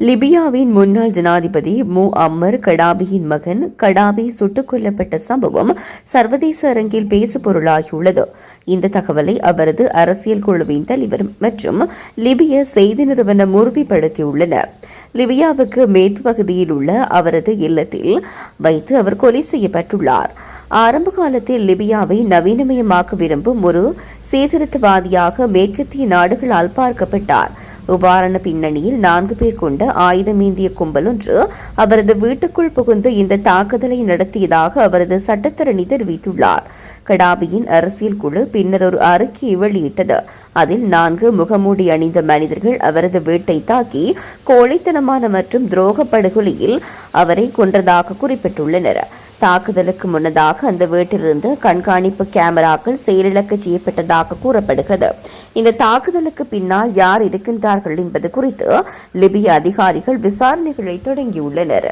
லிபியாவின் முன்னாள் ஜனாதிபதி மு அம்மர் கடாபியின் மகன் கடாபி சுட்டுக் கொல்லப்பட்ட சம்பவம் சர்வதேச அரங்கில் பேசு பொருளாகியுள்ளது. இந்த தகவலை அவரது அரசியல் குழுவின் தலைவர் மற்றும் லிபிய செய்தி நிறுவனம் உறுதிப்படுத்தியுள்ளனர். லிபியாவுக்கு மேற்கு பகுதியில் உள்ள அவரது இல்லத்தில் வைத்து அவர் கொலை செய்யப்பட்டுள்ளார். ஆரம்ப காலத்தில் லிபியாவை நவீனமயமாக்க விரும்பும் ஒரு சீர்திருத்தவாதியாக மேற்கத்திய நாடுகளால் பார்க்கப்பட்டார். உபாரண பின்னணியில் நான்கு பேர் கொண்ட ஆயுதமேந்திய கும்பலொன்று அவரது வீட்டுக்குள் புகுந்து இந்த தாக்குதலை நடத்தியதாக அவரது சட்டத்தரணி தெரிவித்துள்ளார் கடாபியின் அரசியல் குழு பின்னர் ஒரு அறிக்கையை வெளியிட்டது. அதில் நான்கு முகமூடி அணிந்த மனிதர்கள் அவரது வீட்டை தாக்கி கோழைத்தனமான மற்றும் துரோக படுகொலையில் அவரை கொன்றதாக குறிப்பிட்டுள்ளனர். தாக்குதலுக்கு முன்னதாக அந்த வீட்டிலிருந்து கண்காணிப்பு கேமராக்கள் செயலிழக்க செய்யப்பட்டதாக கூறப்படுகிறது. இந்த தாக்குதலுக்கு பின்னால் யார் இருக்கின்றார்கள் என்பது குறித்து லிபிய அதிகாரிகள் விசாரணைகளை தொடங்கியுள்ளனர்.